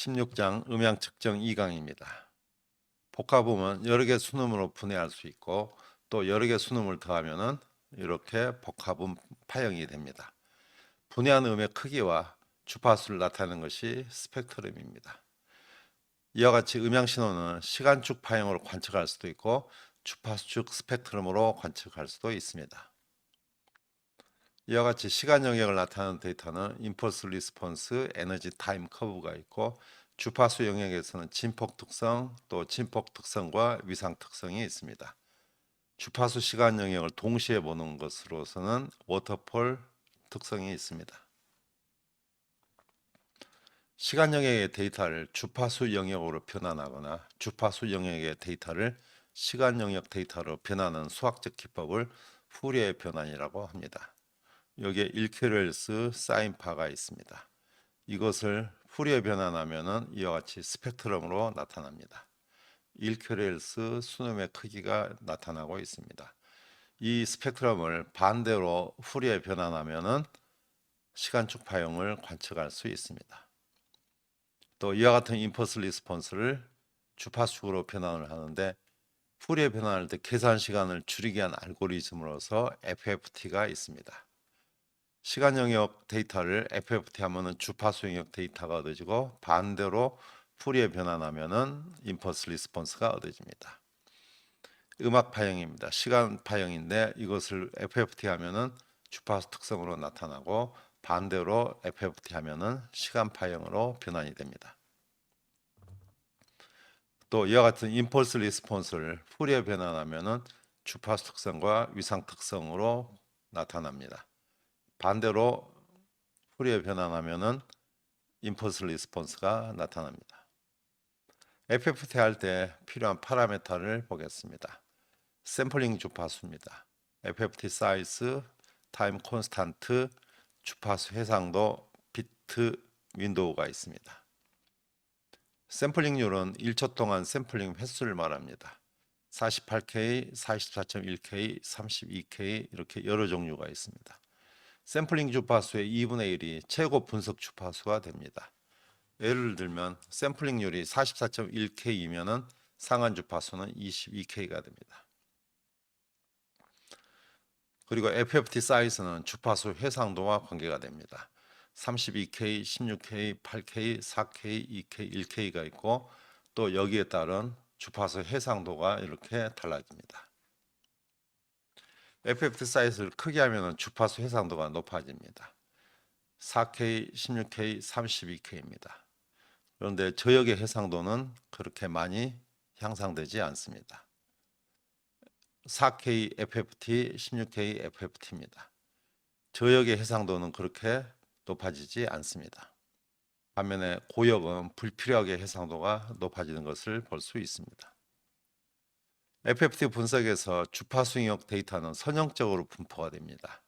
16장 음향 측정 2강입니다. 복합음은 여러 개 순음으로 분해할 수 있고 또 여러 개 순음을 더하면은 이렇게 복합음 파형이 됩니다. 분해한 음의 크기와 주파수를 나타내는 것이 스펙트럼입니다. 이와 같이 음향 신호는 시간축 파형으로 관측할 수도 있고 주파수축 스펙트럼으로 관측할 수도 있습니다. 이와 같이 시간 영역을 나타내는 데이터는 임펄스 리스폰스, 에너지 타임 커브가 있고 주파수 영역에서는 진폭 특성, 또 진폭 특성과 위상 특성이 있습니다. 주파수 시간 영역을 동시에 보는 것으로서는 워터폴 특성이 있습니다. 시간 영역의 데이터를 주파수 영역으로 변환하거나 주파수 영역의 데이터를 시간 영역 데이터로 변하는 수학적 기법을 후리의 변환이라고 합니다. 여기에 1kHz 사인파가 있습니다. 이것을 후리에 변환하면은 이와 같이 스펙트럼으로 나타납니다. 1kHz 순음의 크기가 나타나고 있습니다. 이 스펙트럼을 반대로 후리에 변환하면은 시간축 파형을 관측할 수 있습니다. 또 이와 같은 임퍼스 리스폰스를 주파수로 변환을 하는데 후리에 변환할 때 계산 시간을 줄이기 위한 알고리즘으로서 FFT가 있습니다. 시간 영역 데이터를 FFT 하면은 주파수 영역 데이터가 얻어지고 반대로 풀이에 변환하면은 임퍼스 리스폰스가 얻어집니다. 음악 파형입니다. 시간 파형인데 이것을 FFT 하면은 주파수 특성으로 나타나고 반대로 FFT 하면은 시간 파형으로 변환이 됩니다. 또 이와 같은 임펄스 리스폰스를 풀이에 변환하면은 주파수 특성과 위상 특성으로 나타납니다. 반대로 풀이에 변환하면은 임펄스 리스폰스가 나타납니다. FFT 할 때 필요한 파라메터를 보겠습니다. 샘플링 주파수입니다. FFT 사이즈, 타임 콘스탄트, 주파수 해상도, 비트 윈도우가 있습니다. 샘플링률은 1초 동안 샘플링 횟수를 말합니다. 48K, 44.1K, 32K 이렇게 여러 종류가 있습니다. 샘플링 주파수의 2분의 1이 최고 분석 주파수가 됩니다. 예를 들면 샘플링률이 44.1K이면은 상한 주파수는 22K가 됩니다. 그리고 FFT 사이즈는 주파수 해상도와 관계가 됩니다. 32K, 16K, 8K, 4K, 2K, 1K가 있고 또 여기에 따른 주파수 해상도가 이렇게 달라집니다. FFT 사이즈를 크게 하면 주파수 해상도가 높아집니다. 4K, 16K, 32K입니다. 그런데 저역의 해상도는 그렇게 많이 향상되지 않습니다. 4K FFT, 16K FFT입니다. 저역의 해상도는 그렇게 높아지지 않습니다. 반면에 고역은 불필요하게 해상도가 높아지는 것을 볼 수 있습니다. FFT 분석에서 주파수 영역 데이터는 선형적으로 분포가 됩니다.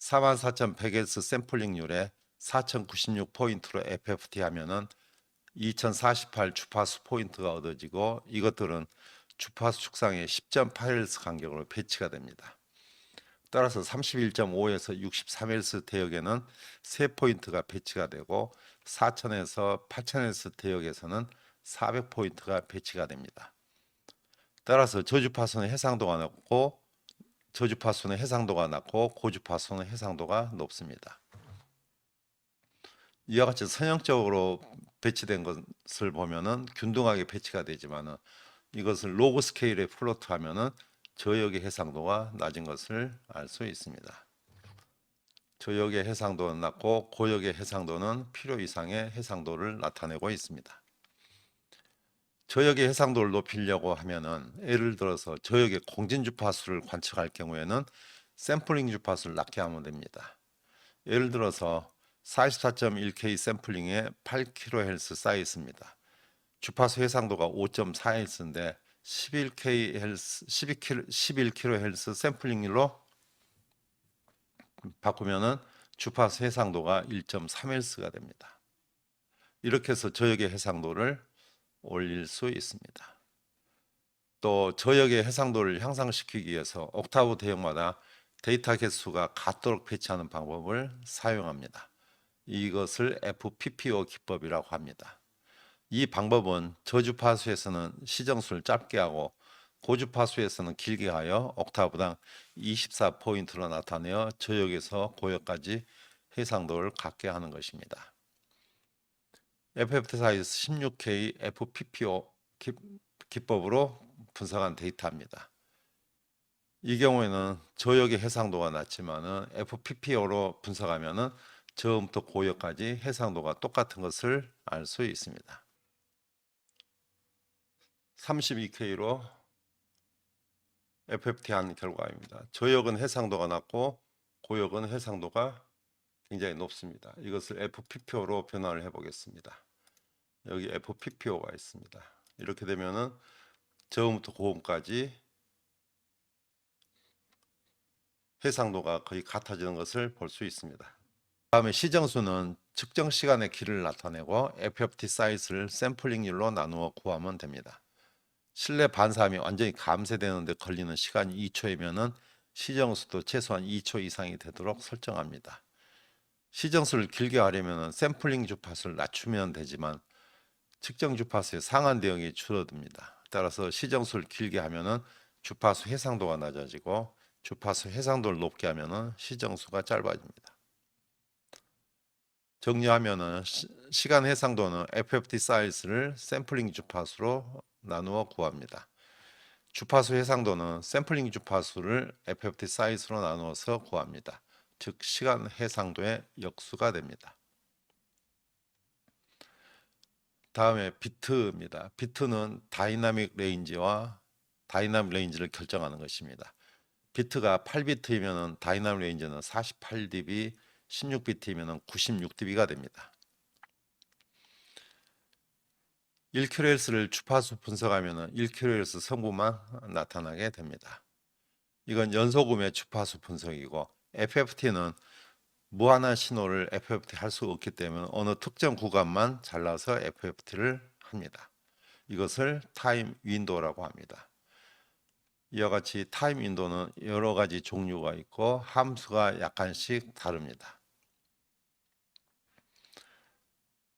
44,100Hz 샘플링률에 4,096 포인트로 FFT 하면은 2048 주파수 포인트가 얻어지고 이것들은 주파수 축상의 10.8Hz 간격으로 배치가 됩니다. 따라서 31.5에서 63Hz 대역에는 3포인트가 배치가 되고 4000에서 8000Hz 대역에서는 400포인트가 배치가 됩니다. 따라서 저주파수는 해상도가 높고 저주파수는 해상도가 낮고 고주파수는 해상도가 높습니다. 이와 같이 선형적으로 배치된 것을 보면은 균등하게 배치가 되지만은 이것을 로그 스케일에 플로트하면은 저역의 해상도가 낮은 것을 알 수 있습니다. 저역의 해상도는 낮고 고역의 해상도는 필요 이상의 해상도를 나타내고 있습니다. 저역의 해상도를 높이려고 하면은 예를 들어서 저역의 공진 주파수를 관측할 경우에는 샘플링 주파수를 낮게 하면 됩니다. 예를 들어서 44.1K 샘플링에 8kHz 사이즈입니다. 주파수 해상도가 5.4Hz인데 11kHz, 11kHz 샘플링률로 바꾸면은 주파수 해상도가 1.3Hz가 됩니다. 이렇게 해서 저역의 해상도를 올릴 수 있습니다. 또 저역의 해상도를 향상시키기 위해서 옥타브 대역마다 데이터 개수가 같도록 배치하는 방법을 사용합니다. 이것을 FPPO 기법이라고 합니다. 이 방법은 저주파수에서는 시정수를 짧게 하고 고주파수에서는 길게 하여 옥타브당 24포인트로 나타내어 저역에서 고역까지 해상도를 갖게 하는 것입니다. FFT 사이즈 16K FPPO 기, 기법으로 분석한 데이터입니다. 이 경우에는 저역의 해상도가 낮지만은 FPPO로 분석하면은 저음부터 고역까지 해상도가 똑같은 것을 알 수 있습니다. 32K로 FFT 한 결과입니다. 저역은 해상도가 낮고 고역은 해상도가 굉장히 높습니다. 이것을 FPPO로 변화를 해 보겠습니다. 여기 FPPO가 있습니다. 이렇게 되면은 저음부터 고음까지 해상도가 거의 같아지는 것을 볼 수 있습니다. 다음에 시정수는 측정 시간의 길을 나타내고 FFT 사이즈를 샘플링률로 나누어 구하면 됩니다. 실내 반사함이 완전히 감쇄되는데 걸리는 시간이 2초이면은 시정수도 최소한 2초 이상이 되도록 설정합니다. 시정수를 길게 하려면 샘플링 주파수를 낮추면 되지만 측정 주파수의 상한 대응이 줄어듭니다. 따라서 시정수를 길게 하면은 주파수 해상도가 낮아지고 주파수 해상도를 높게 하면은 시정수가 짧아집니다. 정리하면은 시, 간 해상도는 FFT 사이즈를 샘플링 주파수로 나누어 구합니다. 주파수 해상도는 샘플링 주파수를 FFT 사이즈로 나누어서 구합니다. 즉 시간 해상도의 역수가 됩니다. 다음에 비트입니다. 비트는 다이나믹 레인지와 다이나믹 레인지를 결정하는 것입니다. 비트가 8비트이면 다이나믹 레인지는 48dB, 16비트이면 96dB가 됩니다. 1kHz를 주파수 분석하면 1kHz 성분만 나타나게 됩니다. 이건 연소금의 주파수 분석이고 FFT는 무한한 신호를 FFT 할 수 없기 때문에 어느 특정 구간만 잘라서 FFT를 합니다. 이것을 타임 윈도우라고 합니다. 이와 같이 타임 윈도우는 여러 가지 종류가 있고 함수가 약간씩 다릅니다.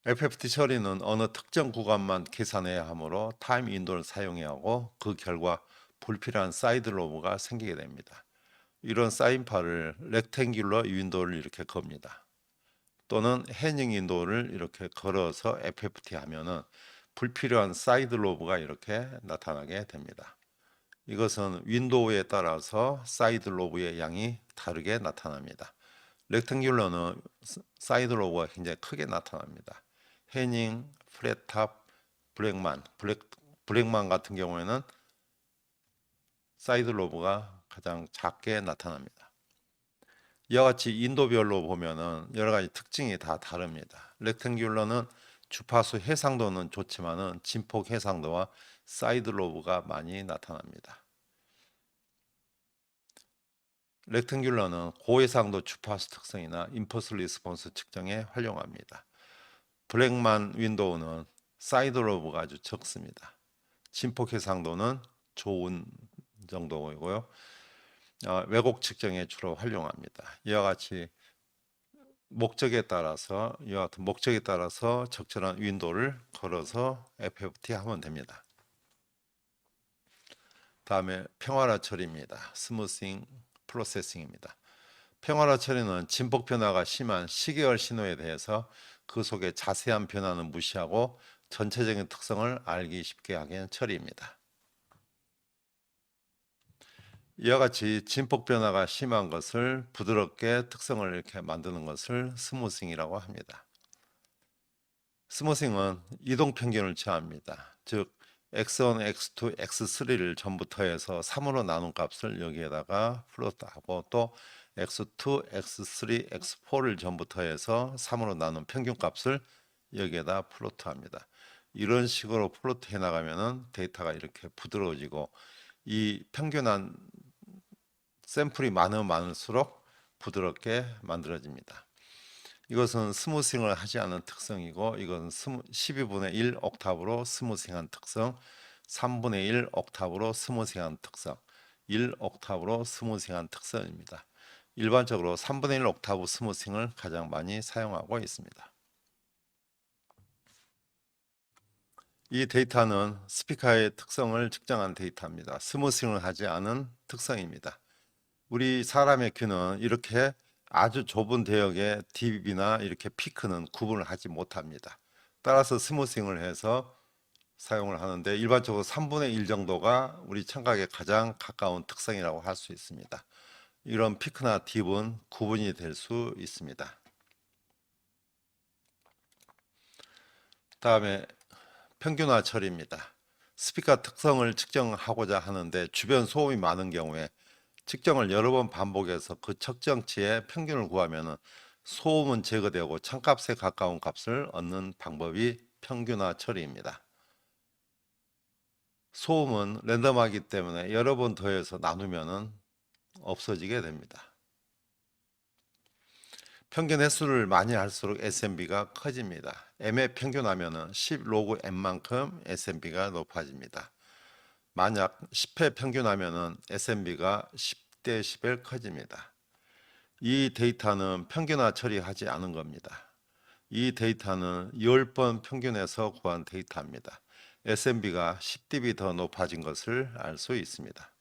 FFT 처리는 어느 특정 구간만 계산해야 하므로 타임 윈도우를 사용해야 하고 그 결과 불필요한 사이드 로브가 생기게 됩니다. 이런 사인파를 렉탱귤러 윈도우를 이렇게 겁니다. 또는 해닝 윈도우를 이렇게 걸어서 FFT 하면은 불필요한 사이드 로브가 이렇게 나타나게 됩니다. 이것은 윈도우에 따라서 사이드 로브의 양이 다르게 나타납니다. 렉탱귤러는 사이드 로브가 굉장히 크게 나타납니다. 해닝, 플랫탑, 블랙만, 블랙, 블랙만 같은 경우에는 사이드 로브가 가장 작게 나타납니다. 이와 같이 인도별로 보면은 여러 가지 특징이 다 다릅니다. 렉탱귤러는 주파수 해상도는 좋지만은 진폭 해상도와 사이드 로브가 많이 나타납니다. 렉탱귤러는 고해상도 주파수 특성이나 임퍼스 리스폰스 측정에 활용합니다. 블랙만 윈도우는 사이드 로브가 아주 적습니다. 진폭 해상도는 좋은 정도이고요. 어, 왜곡 측정에 주로 활용합니다. 이와 같이 목적에 따라서 이와 같은 목적에 따라서 적절한 윈도를 걸어서 FFT 하면 됩니다. 다음에 평화라 처리입니다. 스무싱 프로세싱입니다. 평화라 처리는 진폭 변화가 심한 시계열 신호에 대해서 그 속에 자세한 변화는 무시하고 전체적인 특성을 알기 쉽게 하는 처리입니다. 이와 같이 진폭 변화가 심한 것을 부드럽게 특성을 이렇게 만드는 것을 스무싱이라고 합니다. 스무싱은 이동 편견을 취합니다. 즉 x1, x2, x3를 전부 터 해서 3으로 나눈 값을 여기에다가 플롯하고 또 x2, x3, x4를 전부 터 해서 3으로 나눈 평균 값을 여기에다 플로트합니다. 이런 식으로 플로트 해 나가면은 데이터가 이렇게 부드러워지고 이 평균한 샘플이 많으면 많을수록 부드럽게 만들어집니다. 이것은 스무싱을 하지 않은 특성이고 이건 12분의 1 옥타브로 스무싱한 특성, 3분의 1 옥타브로 스무싱한 특성, 1 옥타브로 스무싱한 특성입니다. 일반적으로 3분의 1 옥타브 스무싱을 가장 많이 사용하고 있습니다. 이 데이터는 스피커의 특성을 측정한 데이터입니다. 스무싱을 하지 않은 특성입니다. 우리 사람의 귀는 이렇게 아주 좁은 대역의 딥이나 이렇게 피크는 구분을 하지 못합니다. 따라서 스무싱을 해서 사용을 하는데 일반적으로 3분의 1 정도가 우리 청각에 가장 가까운 특성이라고 할 수 있습니다. 이런 피크나 딥은 구분이 될 수 있습니다. 다음에 평균화 처리입니다. 스피커 특성을 측정하고자 하는데 주변 소음이 많은 경우에 측정을 여러 번 반복해서 그 측정치의 평균을 구하면 소음은 제거되고 청값에 가까운 값을 얻는 방법이 평균화 처리입니다. 소음은 랜덤하기 때문에 여러 번 더해서 나누면 없어지게 됩니다. 평균 횟수를 많이 할수록 SMB가 커집니다. M의 평균하면 10 로그 M만큼 SMB가 높아집니다. 만약 10회 평균하면 SMB가 10대 10을 커집니다. 이 데이터는 평균화 처리하지 않은 겁니다. 이 데이터는 10번 평균해서 구한 데이터입니다. SMB가 10dB 더 높아진 것을 알 수 있습니다.